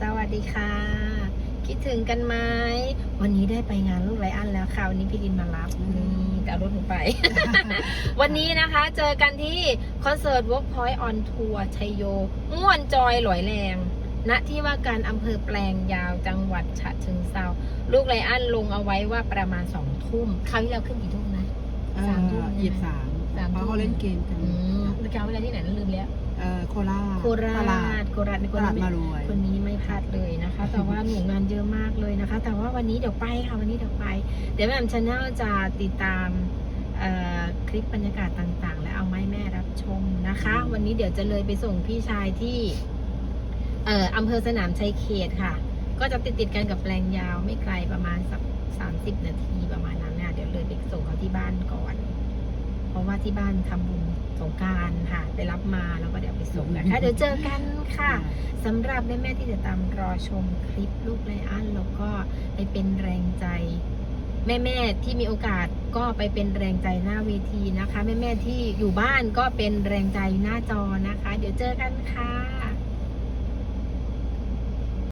สวัสดีค่ะ คิดถึงกันไหมวันนี้ได้ไปงานลูกไรอันแล้วค่ะ วันนี้พี่ดินมารับนี่แต่เอารถหนูไป วันนี้นะคะเจอกันที่คอนเสิร์ต Workpoint on Tour ชัยโยม่วนจอยหลอยแรงณที่ว่าการอำเภอแปลงยาวจังหวัดฉะเชิงเซาลูกไรอันลงเอาไว้ว่าประมาณสองทุ่มคราวที่เราขึ้นกี่ทุ่มนะสามทุ่มหยิบสามสามทุ่มเพราะเขาเล่นเกมกันอืมแล้วกาวเวลาที่ไหนนั้นลืมแล้วเอ่อโคราชโคราตลาชดโค ราชในคตนลาดนี้มาไม่รวย คนนี้ไม่พลาดเลยนะคะ แต่ว่าหนูงานเยอะมากเลยนะคะ แต่ว่าวันนี้เดี๋ยวไปค่ะวันนี้เดี๋ยวไป เดี๋ยวแม่แอมชาแนลจะติดตามเอ่อคลิปบรรยากาศต่างๆ และเอาไมาให้แม่รับชมนะคะ วันนี้เดี๋ยวจะเลยไปส่งพี่ชายที่เอ่ออำเภอสนามชัยเขตค่ะ ก็จะติดติดๆกันกับแปลงยาวไม่ไกลประมาณสักสามสิบนาทีประมาณนั้นเนี่ยเดี๋ยวเลยไปส่งเขาที่บ้านก่อน เพราะว่าที่บ้านทำบุญสงกรารค่ะ ไปรับมาแล้วก็เดี๋ยวไปส่งนะคะเดี๋ยวเจอกันค่ะสำหรับแม่ๆที่จะตามรอชมคลิปลูกไลอ้อนแล้วก็ไปเป็นแรงใจแม่ๆที่มีโอกาสก็ไปเป็นแรงใจหน้าเวทีนะคะ แม่ๆที่อยู่บ้านก็เป็นแรงใจหน้าจอนะคะ เดี๋ยวเจอกันค่ะ